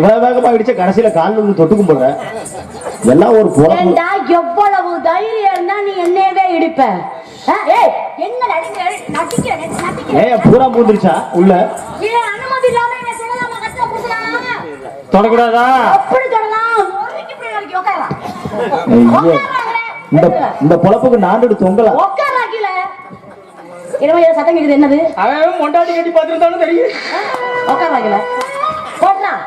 இவ்வளவு வேகமா இடிச்ச கடைசியில காலில் வந்து தொட்டுக்கும் போடுற எல்லாம் ஒரு ஏண்டா எவ்வளவு தைரியம் இருந்தா நீ என்னையவே இடிப்ப? பூரா மூந்துருச்சா உள்ள. அனுமதி இல்லாம என்ன சொல்லலாமா தொடக்கூடாதா? அப்படி. இந்த இந்த பொழப்புக்கு உட்காரா கீழே இரவு ஏதோ சத்தம் கேக்குது என்னது? அவன் மொண்டாட்டி கட்டி பார்த்துருந்தாலும் தெரியும் உட்காரா கீழே போட்டா நே-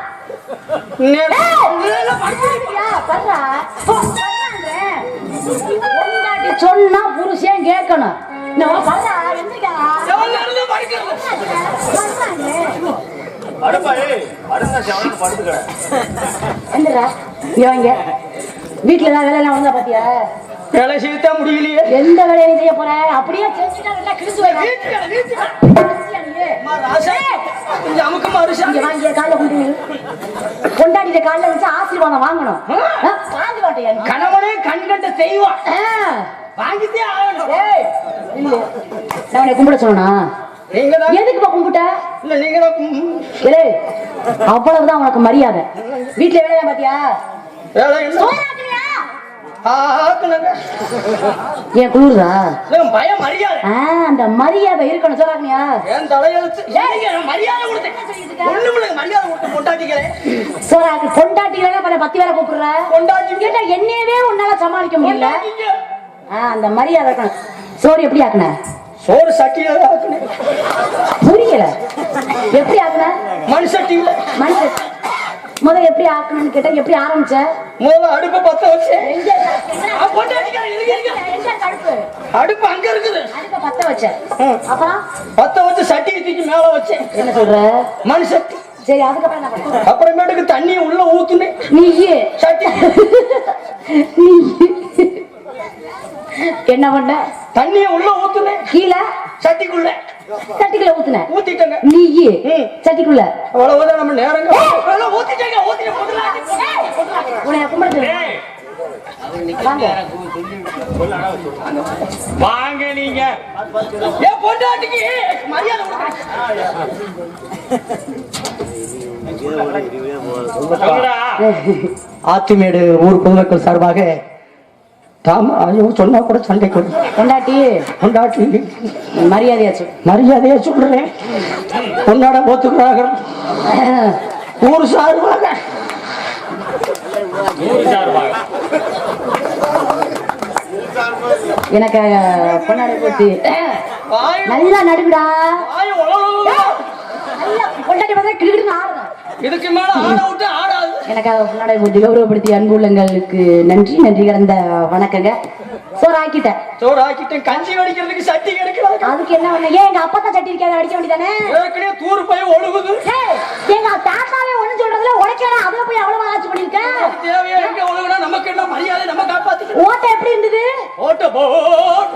சொன்னா புருஷன் கேட்கணும். வீட்டுல ஏதாவது வேலை எல்லாம் ஒழுங்கா பாத்தியா? வேலை செய்யத்தான் முடியலையே. எந்த வேலையும் செய்ய போற? அப்படியே செஞ்சுட்டா கிழிச்சு கொண்டாடிட்ட காலைல வச்சு ஆசீர்வாதம் வாங்கணும்? கணவனே கண்கண்ட செய்வான் ஆ. வாங்கித்தே ஆகணும். கும்பிட சொன்னா எதுக்குப்பா கும்பிட்ட? இல்ல நீங்க அவ்வளவுதான் உனக்கு மரியாதை. வீட்டுல வேலையா பாத்தியா ஏன் குளிருதா பயம் மரியாதை? அந்த மரியாதை இருக்கணும் சோறாக்குனியா என் தலையெழுத்து? மரியாதை கொடுத்தேன் ஒண்ணும் இல்லைங்க, மரியாதை கொடுத்து பொண்டாட்டிக்கிறேன் சோறாக்கு பொண்டாட்டி வேலை பல பத்தி வேலை கூப்பிடுற? பொண்டாட்டி என்னையவே உன்னால சமாளிக்க முடியல? அந்த மரியாதை இருக்கணும். சோறு எப்படி ஆக்குன? சோறு சட்டியில புரியல. எப்படி ஆக்குன? மண் சட்டியில. மனுஷன் முத எப்படி ஆக்கணும்னு கேட்டா எப்படி ஆரம்பிச்ச? முதல்ல அடுப்பை பத்த கடுப்பு அடுப்பு? அங்க இருக்குது. அடுப்ப பத்த வச்ச. அப்புறம்? பத்த வச்சு சட்டியை தூக்கி மேல வச்சேன் என்ன சொல்ற? மண் சட்டி சரி அதுக்கப்புறம் என்ன பண்ண அப்புறமேட்டுக்கு தண்ணியை உள்ள ஊத்துனேன். நீ சட்டி. நீ என்ன பண்ண? தண்ணியை உள்ள ஊத்துனேன். கீழே? சட்டிக்குள்ள. சட்டிக்குள்ள ஊத்துன. ஊத்திட்டேங்க. நீ ம். சட்டிக்குள்ள. அவ்வளவுதான் நம்ம நேரங்க. அவ்வளவு ஊத்திட்டேங்க ஊத்திட்டேன் முதலாளி. உன்னை கும்பிடுறது வாங்க. வாங்க நீங்க. என் பொண்டாட்டிக்கு மரியாதை. ஆத்துமேடு ஊர் பொதுமக்கள் சார்பாக தாம ஐயோ சொன்னா கூட சண்டை கொடு கொண்டாட்டி கொண்டாட்டி மரியாதையாச்சு மரியாதையா சொல்றேன். உன்னோட ஊர் சார்பாக. எனக்கு கொண்டாடி போச்சு நல்லா நடுக்குடா வாய் உளவுல. நல்லா கொண்டாடி பார்த்தா ஆடுறேன் இதுக்கு மேல ஆட விட்டு ஆடாது. எனக்காக முன்னாடி கௌரவப்படுத்தி அன்பு உள்ளங்களுக்கு நன்றி நன்றி கலந்த வணக்கங்க. சோறு ஆக்கிட்டேன் சோறு ஆக்கிட்டேன் கஞ்சி வடிக்கிறதுக்கு சட்டி கிடைக்கிறாங்க. அதுக்கு என்ன பண்ண? ஏன் எங்க அப்பா தான் சட்டி இருக்காது அடிக்க வேண்டியதானே? ஏற்கனவே தூர் போய் ஒழுகுது. எங்க தாத்தாவே ஒண்ணு சொல்றதுல உடைக்கலாம் அதுல போய் அவ்வளவு ஆட்சி பண்ணிருக்கேன் தேவையா எங்க ஒழுகுனா நமக்கு என்ன மரியாதை? நம்ம காப்பாத்திக்கணும். ஓட்ட எப்படி இருந்தது ஓட்ட போட்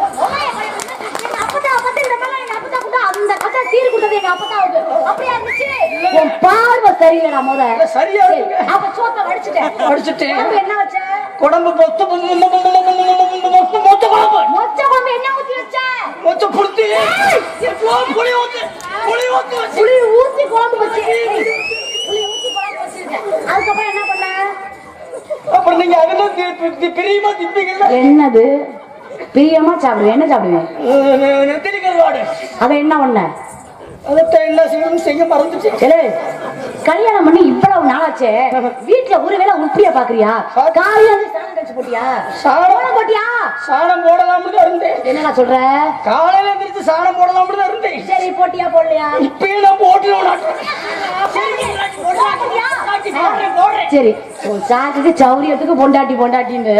எங்க அப்பத்தா அப்பத்தா இந்த மாதிரி எங்க அப்பத்தா கூட அந்த கதை சீர் கொடுத்தது எங்க அப்பத்தாவுக்கு அப்படியா இருந்துச்சு உன் சரியில்லடா முத சரியா. அப்ப சோத்த வடிச்சிட்டேன் என்ன வச்ச குடம்பு மொத்த மொத்த மொத்த குழம்பு மொச்ச குழம்பு என்ன ஊத்தி வச்ச மொத்த புளுத்தி புளி ஊத்து புளி ஊத்து வச்சு புளி ஊத்தி குழம்பு வச்சு புளி ஊத்தி குழம்பு வச்சிருக்கேன் அதுக்கப்புறம் என்ன பண்ண அப்புறம் நீங்க அதெல்லாம் பிரியமா திப்பீங்கல்ல என்னது பிரியமா சாப்பிடுவேன் என்ன சாப்பிடுவேன் அவ என்ன பண்ண அதை என்ன செய்யணும் செய்ய மறந்துச்சு கல்யாணம் பண்ணி இவ்வளவு நாளாச்சே? வீட்டுல ஒருவேளை உருப்படியா பாக்குறியா? காலையில வந்து சாணம் கழிச்சு போட்டியா? சாணம். போட்டியா? சாணம் போடலாம்னு தான் இருந்தேன். என்னடா சொல்ற? காலையில எந்திரிச்சு சாணம் போடலாம்னு தான் இருந்தேன். சரி போட்டியா போடலையா? இப்பயும் நான் போட்டுருவேன் சரி சாக்குக்கு சௌரியத்துக்கு பொண்டாட்டி பொண்டாட்டின்னு.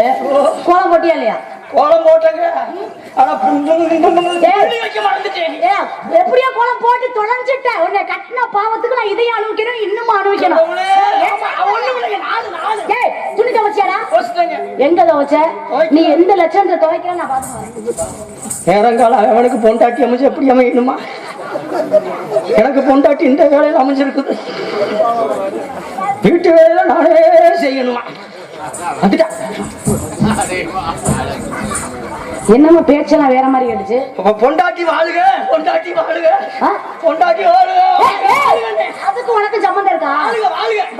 கோலம் போட்டியா இல்லையா? கோலம் போட்டங்க. ஆனா வைக்க மறந்துட்டேன். எப்படியோ கோலம் போட்டு தொலைஞ்சிட்ட உன்னை கட்டின பாவத்துக்கு நான் இதையும் அனுபவிக்கணும் இன்னும் அனுபவிக்கணும். துணி துவைச்சியாடா. எங்க துவைச்ச? நீ எந்த லட்சணத்தை துவைக்கிற நான் பாத்துக்கிறேன் நேரங்கால அவனுக்கு பொண்டாட்டி அமைஞ்சு எப்படி அமையணுமா? எனக்கு பொண்டாட்டி இந்த வேலையில அமைஞ்சிருக்குது. வீட்டு வேலையில நானே செய்யணுமா? வந்துட்டா. என்னமோ பேச்செல்லாம் வேற மாதிரி கேட்டுச்சு? பொண்டாட்டி வாழுக பொண்டாட்டி வாழுக? பொண்டாட்டி வாழுக. அதுக்கு உனக்கு சம்மந்தம் இருக்கா?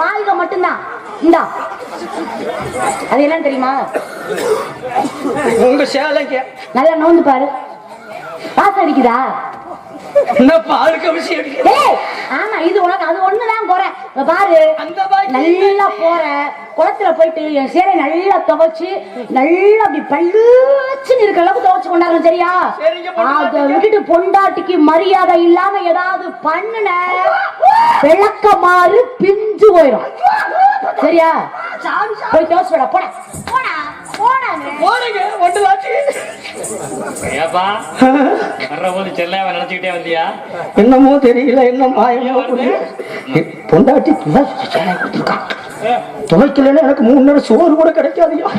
வாழுக மட்டும்தான். இந்தா. அது என்னன்னு தெரியுமா? உங்க சேலைங்க நல்லா நோந்து பாரு. காசு அடிக்குதா? என்ன பாலுக்கு விஷயம் ஆமா இது உனக்கு அது ஒண்ணுதான் குறை. இங்க பாரு நல்லா போற. குளத்துல போயிட்டு என் சேலை நல்லா துவைச்சு நல்லா அப்படி பள்ளுச்சுன்னு இருக்க அளவுக்கு துவைச்சு கொண்டாடுறேன் சரியா. அதை விட்டுட்டு பொண்டாட்டிக்கு மரியாதை இல்லாம ஏதாவது பண்ணுன விளக்கமாறு பிஞ்சு போயிடும் சரியா? போய் துவைச்சு விட நினைச்சுக்கிட்டே வந்தியா? என்னமோ தெரியல என்ன மாயமோ புரியல. எ, பொண்டாட்டி கொடுத்துருக்கான் துவைக்கலன்னா எனக்கு மூணு நேரம் சோறு கூட கிடைக்காதுயா.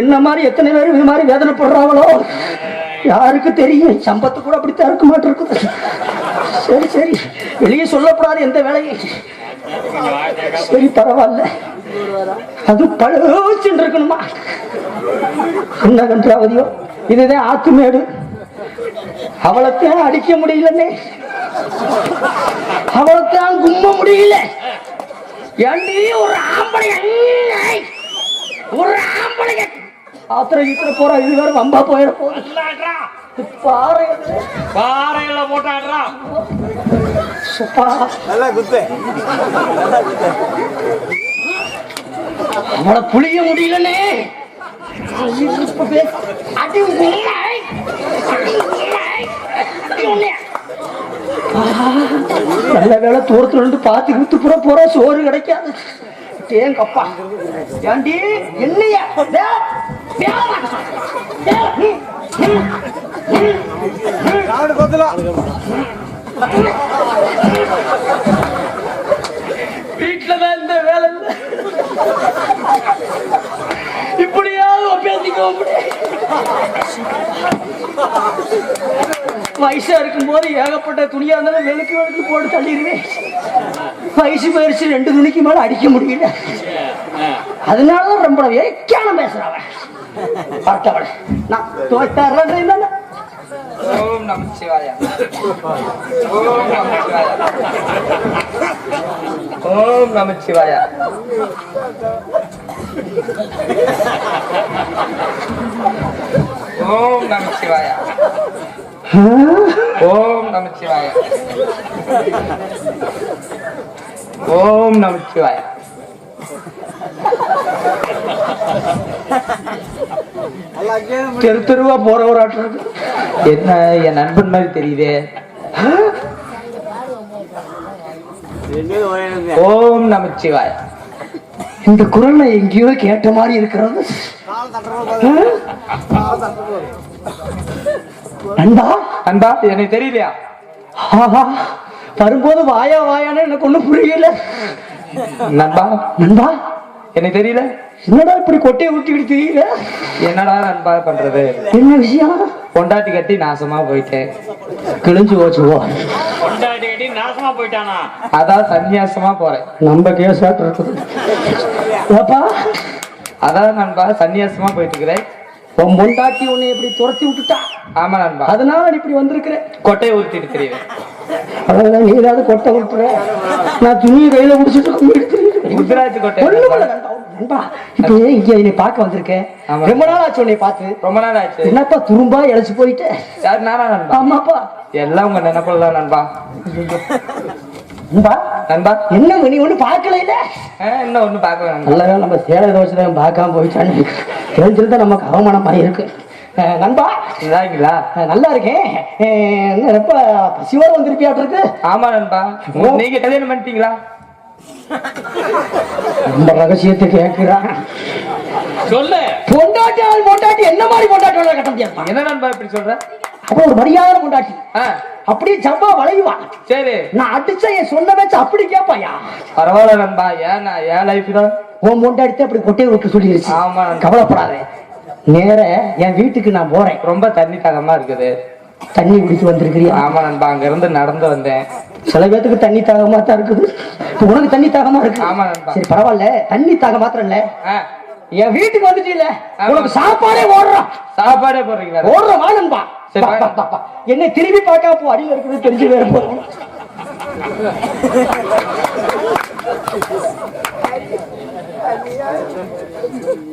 என்ன மாதிரி எத்தனை பேர் இது மாதிரி வேதனைப்படுறாங்களோ? யாருக்கு தெரியும்? சம்பத்து கூட அப்படித்தான் இருக்க மாட்டிருக்குது. சரி சரி. வெளியே சொல்லப்படாது எந்த வேலையும். சரி பரவாயில்ல. அது பழுச்சுன்னு இருக்கணுமா? என்ன கன்றாவதியோ? இதுதான் ஆத்துமேடு. அவளைத்தான் அடிக்க முடியலன்னே. அவளைத்தான் கும்ப முடியல. ஏண்டி ஒரு ஆம்பளை ஒரு ஆம்பளை. ஆத்திர ஈத்திர போறா இது வேற வம்பா போயிட. பாரு. பாறையில போட்டாடுறா சுப்பா. அவளை புளிய முடியலனே அடி உன்னை. அடி உன்னை. அடி உன்னை. ஆஹா, நல்ல வேலை தூரத்துல இருந்து பார்த்து குத்து புற போற சோறு கிடைக்காது. தேங்கப்பா ஏண்டி? என்னையா? டே, டே, டே, ம், ம், ம். வீட்டுல தான் இந்த வேலை இப்படியாவது பேசிக்க வயசா இருக்கும்போது ஏகப்பட்ட துணியா இருந்தாலும் வெளுக்கு வெளுக்கு போட்டு தள்ளிடுவேன். வயசு போயிருச்சு ரெண்டு துணிக்கு மேல அடிக்க முடியல. அதனாலதான் ரொம்ப வேக்கான பேசுறவன் பார்த்தவள நான் தோத்தாடுறேன் ஓம் நம சிவாய. ஓம் நம சிவாய. ஓம் நம சிவாய. ஓம் நம சிவாய. ஓம் நம சிவாய. ஓம் நம சிவாய. தெரு தெருவா போற ஒரு ஆட்டம் என்ன என் நண்பன் மாதிரி தெரியுதே. ஓம் நம சிவாய. இந்த குரல் நான் எங்கேயோ கேட்ட மாதிரி இருக்கிறது. நண்பா? அன்பா எனக்கு தெரியலையா ஆஹா வரும்போது வாயா வாயான்னு எனக்கு ஒண்ணும் புரியல. நண்பா? நண்பா? எனக்கு தெரியல. என்னடா இப்படி கொட்டையை விட்டுக்கிட்டு தெரியல என்னடா நண்பா பண்றது? என்ன விஷயம்? பொண்டாட்டி கட்டி நாசமா போயிட்டேன் கிழிஞ்சு போச்சுவோ கொண்டாடி கட்டி நாசமா போயிட்டானா? அதான் சன்னியாசமா போறேன். நம்ம கேசாட்டு இருக்குது. ஏப்பா? அதான் நண்பா சன்னியாசமா போயிட்டு இருக்கிறேன் உன் பொண்டாட்டி உன்னை இப்படி துரத்தி விட்டுட்டா? ஆமா நண்பா. அதனால நீ இப்படி வந்திருக்கிற? கொட்டையை உருட்டிட்டு தெரியுது அதெல்லாம் நீ ஏதாவது கொட்டை விட்டுற நான் துணியை கையில திரியிறேன். குஜராத் கொட்டை. நண்பா. நண்பா, இப்போ இங்க என்னை பார்க்க வந்திருக்கேன். ரொம்ப நாள் ஆச்சு உன்னை பார்த்து. ரொம்ப நாள் ஆச்சு என்னப்பா துரும்பா இழைச்சு போயிட்டு? யார் நானா நண்பா? ஆமாப்பா. எல்லாம் உங்க நினைப்புல தான் நண்பா. நண்பா? நண்பா. என்ன நீ ஒண்ணு பார்க்கல இல்ல ஆ, இன்னும் ஒண்ணும் பார்க்க வேணாம் நல்ல வேளை நம்ம சேலை தோசை பார்க்காம போயிட்டான்னு தெரிஞ்சிருந்தா நமக்கு அவமானம் இருக்கு. நண்பா. இதாங்களா அஹ், நல்லா இருக்கேன். என்ன ரொம்ப பசியோட வந்திருப்பியாட்டு இருக்கு? ஆமா நண்பா. நீங்க கல்யாணம் பண்ணிட்டீங்களா? ரொம்ப ரகசியத்தை கேட்கிறான் சொல்லு. பொண்டாட்டி பொண்டாட்டி என்ன மாதிரி பொண்டாட்டி கட்ட முடியாது என்ன நண்பா இப்படி சொல்ற? அப்ப ஒரு மரியாதை பொண்டாட்டி ஆ, அப்படியே ஜவ்வா வளையுவா சரி. நான் அடிச்ச என் சொன்ன வச்சு அப்படி கேட்பாயா பரவாயில்ல நண்பா ஏன் நான் என் லைஃப் தான் உன் பொண்டாட்டி அப்படி கொட்டையை விட்டு சொல்லிடுச்சு ஆமா. கவலைப்படாத. நேர என் வீட்டுக்கு நான் போறேன். ரொம்ப தண்ணி தாகமா இருக்குது. தண்ணி குடிச்சு வந்திருக்கிறியா? ஆமா நண்பா அங்க இருந்து நடந்து வந்தேன். சில பேத்துக்கு தண்ணி தாகமா தான் இருக்குது. உனக்கு தண்ணி தாகமா இருக்கு. ஆமா நண்பா. சரி பரவாயில்ல. தண்ணி தாக மாத்திரம் இல்ல. என் வீட்டுக்கு வந்துட்டீல உனக்கு சாப்பாடே ஓடுறான் சாப்பாடே போடுறீங்களா? ஓடுற வாழன்பா. என்னை திரும்பி பார்க்காம போ அடியில் இருக்குது தெரிஞ்சு வேற போ.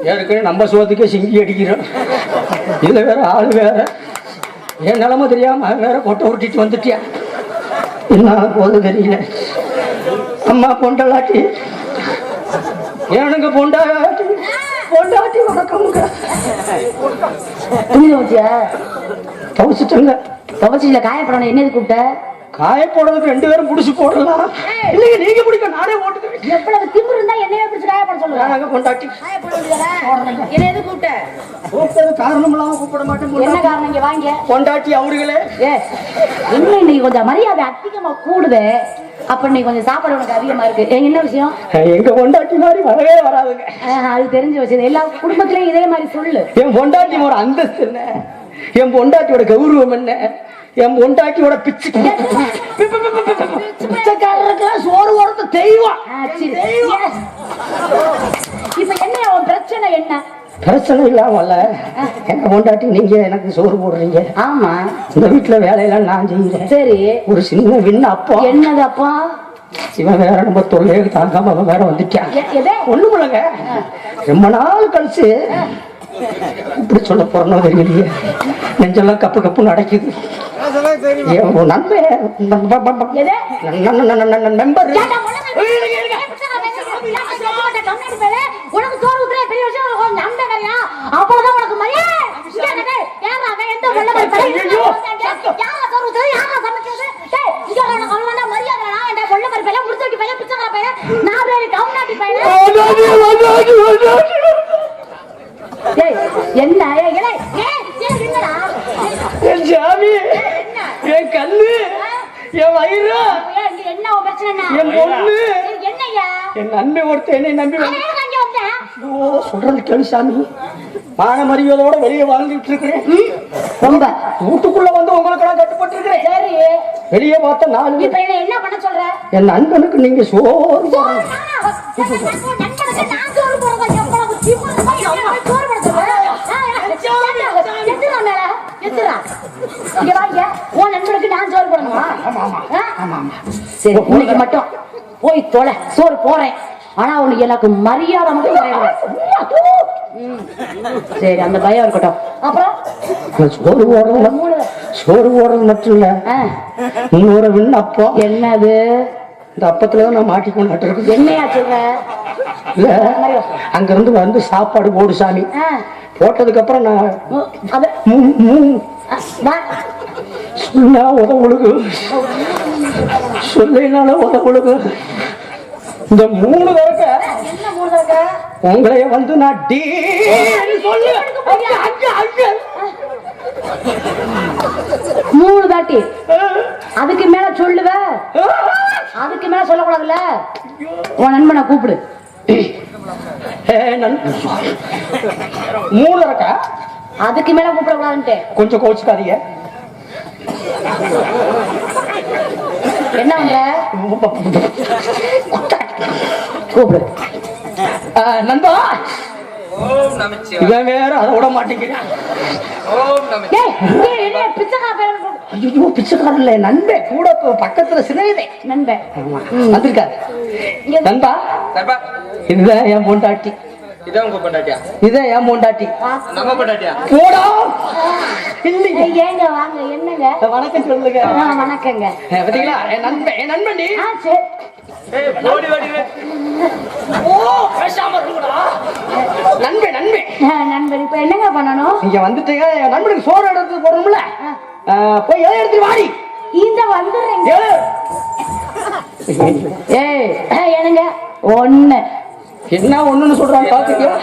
ஏற்கனவே நம்ம சோத்துக்கே சிங்கி அடிக்கிறோம். இதுல வேற ஆள் வேற. என் நிலைமை தெரியாம வேற கொட்டை உருட்டிட்டு வந்துட்டியா? என்ன போது தெரியல. அம்மா பொண்டலாட்டி ஏனுங்க பொண்டாட்டி? பொண்டாட்டி வணக்கமுங்க. துணி துவச்சியா துவச்சிட்டங்க துவச்சில காயப்படணும். என்னது கூப்பிட்ட? காய போடுறதுக்கு ரெண்டு பேரும் புடிச்சு போடலாம். இல்லைங்க நீங்க பிடிக்க நானே ஓட்டுக்கிறேன் எவ்வளவு திமிரு இருந்தா என்னைய பிடிச்சு காயப்பட சொல்லுங்க நாங்க பொண்டாட்டி? காயப்பட வேண்டியதானே என்ன எது கூப்பிட்ட? கூப்பிட்டது காரணம் இல்லாம கூப்பிட மாட்டேன் என்ன. காரணம் இங்க வாங்க? பொண்டாட்டி அவருகளே ஏ என்ன இன்னைக்கு கொஞ்சம் மரியாதை அதிகமா கூடுது. அப்ப கொஞ்சம் சாப்பாடு உனக்கு அதிகமா இருக்கு என்ன விஷயம் எங்க பொண்டாட்டி மாதிரி வரவே வராதுங்க அது தெரிஞ்ச விஷயம் எல்லா குடும்பத்திலயும் இதே மாதிரி சொல்லு என் பொண்டாட்டி ஒரு அந்தஸ்து என்ன என் பொண்டாட்டியோட கௌரவம் என்ன என் பொண்டாட்டியோட பிச்சு பிச்சைக்காரருக்கெல்லாம் சோறு ஓரத்தை தெய்வம். இப்ப என்ன பிரச்சனை என்ன பிரச்சனை இல்லாமல்ல. எங்க பொண்டாட்டி நீங்க எனக்கு சோறு போடுறீங்க. ஆமா. இந்த வீட்டுல வேலையெல்லாம் நான் செய்யறேன் சரி. ஒரு சின்ன விண்ண அப்பா என்னது அப்பா இவன் வேற நம்ம தொல்லையை தாங்காம அவன் வேற வந்துட்டான். ஒண்ணு போலங்க ரொம்ப நாள் கழிச்சு. இப்படி சொல்ல போறோம் தெரியலையே. நெஞ்செல்லாம் கப்பு கப்பு நடக்குது என் என்ன? என் சாமி என் கண்ணு என் வயிறு என்ன பிரச்சனை? என் பொண்ணு. ஏய், என்னய்யா? என் நன்மை ஒருத்தன் என்னை நம்பி சொல்றது கேளு சாமி. மான மரியாதையோட வெளியே வாழ்ந்துட்டு இருக்கிறேன் ரொம்ப வீட்டுக்குள்ள வந்து உங்களுக்கு நான் கட்டுப்பட்டு இருக்கிறேன் சரி. வெளியே பார்த்த நாலு இப்ப என்ன என்ன பண்ண சொல்ற? என் நண்பனுக்கு நீங்க சோறு? சரி இன்னைக்கு மட்டும். போய் தொலை. சோறு போறேன். ஆனா உனக்கு எனக்கு மரியாதை மட்டும். சரி அந்த பயம் இருக்கட்டும். அப்புறம்? சோறு போடுறது மூணு சோறு போடுறது மட்டும் இல்ல இன்னொரு விண்ணப்பம். என்னது? இந்த அப்பத்துல நான் மாட்டிக்கொண்டு இருக்கு என்னையா சொல்ற? இல்ல. அங்க இருந்து வந்து சாப்பாடு போடு சாமி. போட்டதுக்கு அப்புறம் நான். சொன்னா உதவுழுகு சொல்லினால உதவுழுகு இந்த மூணு தடவை? உங்களைய வந்து நான் டீ. மூணு தாட்டி. அதுக்கு மேல சொல்லுவ. அதுக்கு மேல சொல்லக்கூடாதுல்ல? உன் நண்பனை கூப்பிடு. மூணு தடக்க அதுக்கு மேல கூப்பிடக்கூடாதுன்ட்டு. கொஞ்சம் கோச்சுக்காதீங்க. என்ன பண்ற கூப்பிடு. ஆ, நண்பா. இவன் வேற அதை விட மாட்டேங்கிறான். ஐயோ பிச்சைக்காரன் இல்ல நண்பன் கூட இப்ப பக்கத்துல சிறையுதே நண்பன் வந்திருக்காரு. இங்க நண்பா இதுதான் என் பொண்டாட்டி. இதான் உங்க பொண்டாட்டியா? இதான் என் பொண்டாட்டி. வா. நம்ம பொண்டாட்டியா? போடா! இல்லைங்க. ஏய், ஏங்க வாங்க என்னங்க? வணக்கம் சொல்லுங்க. வணக்கங்க. பாத்தீங்களா? என் நண்பன் என் நண்பன் நீ? ஏய் போடி வடிவே ஓ பேசாம இருக்குடா நண்பன் நண்பன் ஆ, நண்பன் இப்ப என்னங்க பண்ணணும்? நீங்க வந்துட்டீங்க. என் நண்பனுக்கு சோறு எடுத்து போறோம்ல போய் இலை எடுத்து வாடி. இந்த வந்துடுறேங்க. ஏய் என்னங்க? ஒண்ணு. என்ன ஒண்ணுன்னு சொல்றான்னு பாத்துக்கியா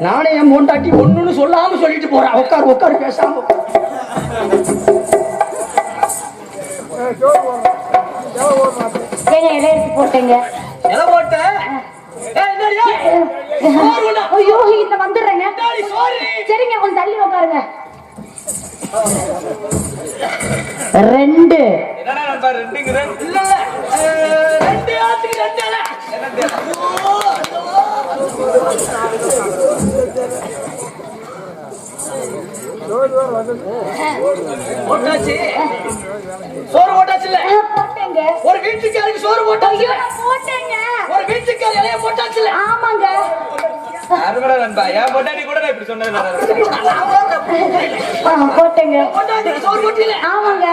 நானே என் பொண்டாட்டி ஒண்ணுன்னு சொல்லாம சொல்லிட்டு போறேன். உட்காரு உட்காரு பேசாம போட்டேங்க. ஐயோ இந்த வந்துடுறேங்க. சரிங்க கொஞ்சம் தள்ளி உட்காருங்க. ரெண்டு. என்னடா நண்பா ரெண்டுங்கிற? இல்ல, இல்ல. அஹ், ரெண்டு ஆத்துக்கு ரெண்டு era dela. போட்டாச்சு சோறு போட்டாச்சுல்ல போட்டேங்க. ஒரு வீட்டுக்காரருக்கு சோறு போட்டாச்சு போட்டேங்க. ஒரு வீட்டுக்கார இலைய போட்டாச்சுல்ல ஆமாங்க. அருமடா நண்பா என் பொண்டாட்டி கூட நான் இப்படி ஆ, போட்டேங்க. போட்டாச்சு சோறு ஆமாங்க.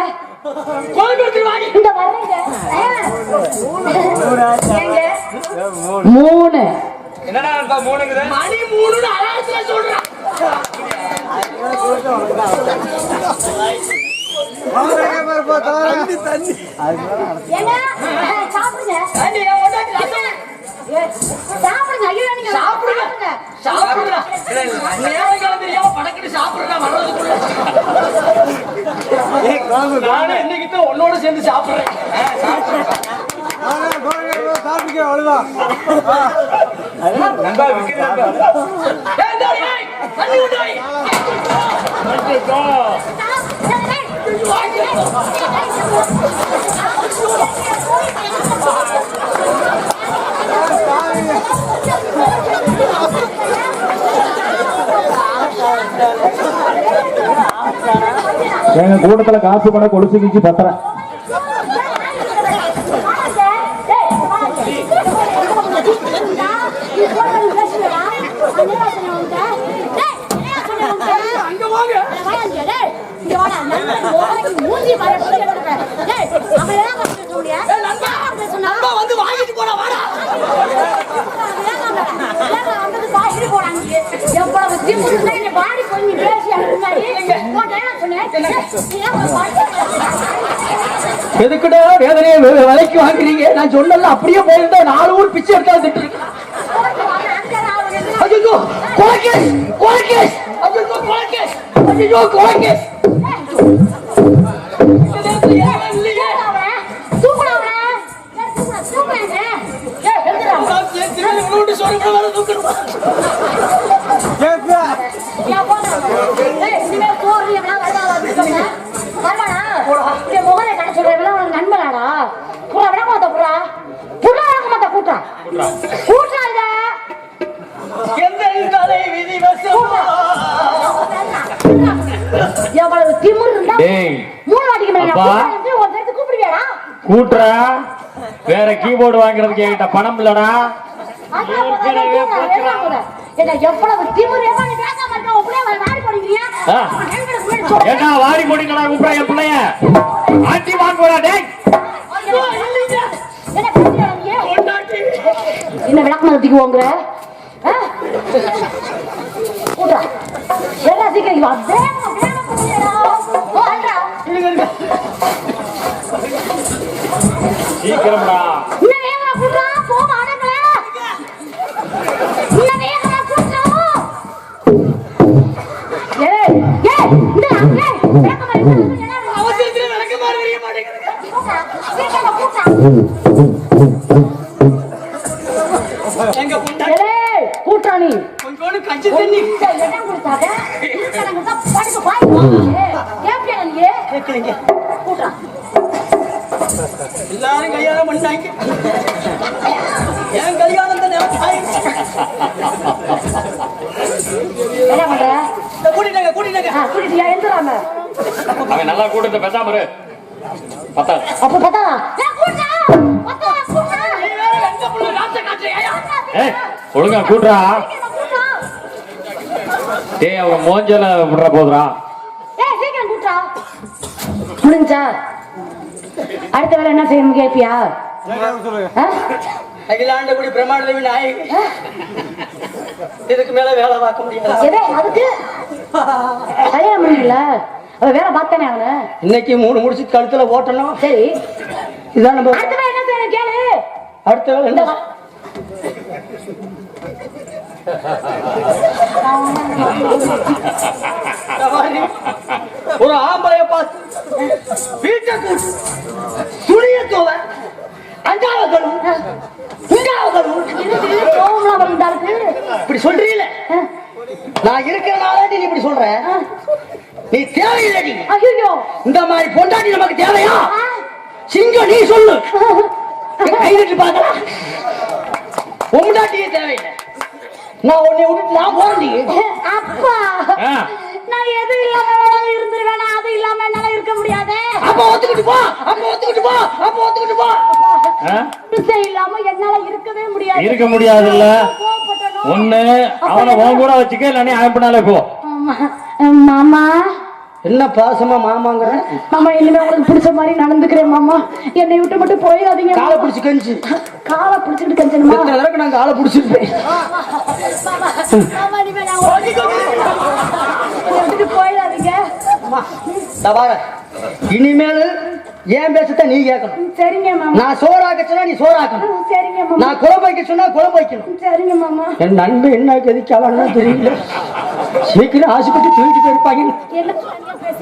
மூணு. என்னடா நண்பா மூணுங்குது? மணி மூணுன்னு அலாரத்துல சொல்றான் சாப்பிடுங்க. இன்னைக்கு உன்னோட சேர்ந்து சாப்பிடுறேன். நண்பா எங்க கூட்டத்துல காசு கூட கொலுசு கிச்சு பத்திரம் அங்க வாங்க நண்பா வந்து வாங்கிட்டு போடா வாடா எவ்வளவு திமிரு இருந்தா என்னை வாடி போய் நீ பேசி அதுக்கு முன்னாடி உன் டைலாக் சொன்னேன். நீ ஏன் ஒரு வாடி எதுக்குடா வேதனையை விலைக்கு வாங்குறீங்க? நான் சொல்லல அப்படியே போயிருந்தா நாலு ஊர் பிச்சை எடுத்தா திட்டு ஐயோ கொலைக்கேஸ் கொலைக்கேஸ் ஐயோ கொலைக்கேஸ் ஐயோ கூட்டுறா. வேற கீபோர்டு வாங்குறதுக்கு என்கிட்ட பணம் இல்லடா. என்ன வர போடிங்களா கூப்பிடா என் பிள்ளைய ஆட்டி வாங்குறா டேய். என்ன விளக்கமரத்துக்கு போங்கிற கூட்டா எல்லாம் சீக்கிரம் சீக்கிரம்டா இன்னும் வேகமா கூட்டுறா, போக அடங்கல. இன்னும் வேகமா கூட்டுறா. ஏய், ஏய், இந்தா, ஏய், விளக்கமா இருக்கு. அவசரத்துல விளக்க மாதிரி தெரிய மாட்டேங்குது கூட்டா, சீக்கிரமா கூட்டா. எங்க கொண்டாட்டி ஏய், கூட்டுறா நீ கொஞ்சோண்டு கஞ்சி தண்ணி கொஞ்சம் இடம் கொடுத்தாத. எல்லாரும் கல்யாணம் பண்ணாங்க என் கல்யாணம் தான். என்ன பண்ற? கூட்டிட்டாங்க கூட்டிட்டாங்க கூட்டிட்டியா? எந்திராம. அவன் நல்லா கூட்டத்தை பேசாம இரு பத்தாது அப்ப ஒழுங்கா கூட்டுறா. டேய் அவன் மோஞ்சல விடுற கூட்டா. முடிஞ்சா? அடுத்த வேலை என்ன செய்யணும் கேப்பியா? ஆ? அகிலாண்டகுடி பிரம்மாண்ட தேவி நாயகி இதுக்கு மேல வேலை பார்க்க முடியாது. அதுக்கு? கல்யாணம் பண்ணல அவ வேலை பார்த்தானே அவனு? இன்னைக்கு மூணு முடிச்சு கழுத்துல ஓட்டணும். சரி. இதான் நம்ம அடுத்த வேலை என்ன செய்யணும் கேளு. அடுத்த வேலை என்ன ஒரு ஆம்பளைய பார்த்து வீட்டை கூட்டு துணிய தோவ அஞ்சாவ கழுவு ஆளுக்கு. இப்படி சொல்றீல? நான் இருக்கிறனால நீ இப்படி சொல்ற. நீ தேவையில்லடி ஐயோ. இந்த மாதிரி பொண்டாட்டி நமக்கு தேவையா? சிங்கம் நீ சொல்லு. கைவிட்டு பார்க்கலாம். பொண்டாட்டியே தேவையில்லை. நான் உன்னை விட்டுட்டு நான் போறேன் அப்பா. நான் எது இல்லாம இருந்துருவேன்? அது இல்லாம என்னால இருக்க முடியாது. அப்ப ஒத்துக்கிட்டு போ. அப்ப ஒத்துக்கிட்டு போ. அப்ப ஒத்துக்கிட்டு போ. இல்லாம என்னால இருக்கவே முடியாது. இருக்க கோவப்பட்டனோ? ஒண்ணு அவனை உன் கூட வச்சுக்க போ. ஆமா. மாமா. என்ன பாசமா மாமாங்கிற? மாமா இனிமே உங்களுக்கு பிடிச்ச மாதிரி நடந்துக்கிறேன் மாமா. என்னை விட்டு மட்டும் போயிடாதீங்க காலை. பிடிச்சு கஞ்சி. காலை பிடிச்சிட்டு கஞ்சனுமா எத்தனை தடவை நான் காலை பிடிச்சிருப்பேன்? போயிடாதீங்க. இனிமேல் ஏன் பேசத்த நீ கேட்கணும். சரிங்க மாமா. நான் சோறாக்க சொன்னா நீ சோறாக்கணும். சரிங்க மாமா. நான் குழம்பு வைக்க சொன்னா குழம்பு வைக்கணும். சரிங்க மாமா. என் நண்பன் என்ன கதிக்காளான்னு தெரியல. சீக்கிரம் ஆசைப்பட்டு தூக்கிட்டு போயிருப்பாங்க.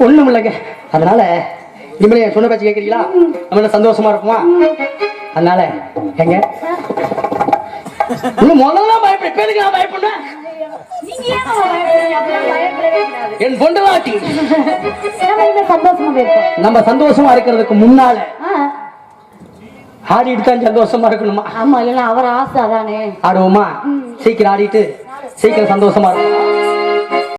ஒண்ணும் இல்லைங்க. அதனால இனிமேல் என் சொன்ன பேச்சு கேட்கறீங்களா? நம்ம சந்தோஷமா இருக்குமா? அதனால எங்க? இன்னும் முதல்ல பயப்பட. பேருக்கு நான் பயப்படுவேன் என் பொண்டலாட்டி நம்ம சந்தோஷமா இருப்போம் நம்ம சந்தோஷமா இருக்கிறதுக்கு முன்னால ஆடிட்டு தான் சந்தோஷமா இருக்கணுமா? ஆமா இல்லைன்னா அவர் ஆசை அதானே. ஆடுவோமா? சீக்கிரம் ஆடிட்டு சீக்கிரம் சந்தோஷமா இருக்கும்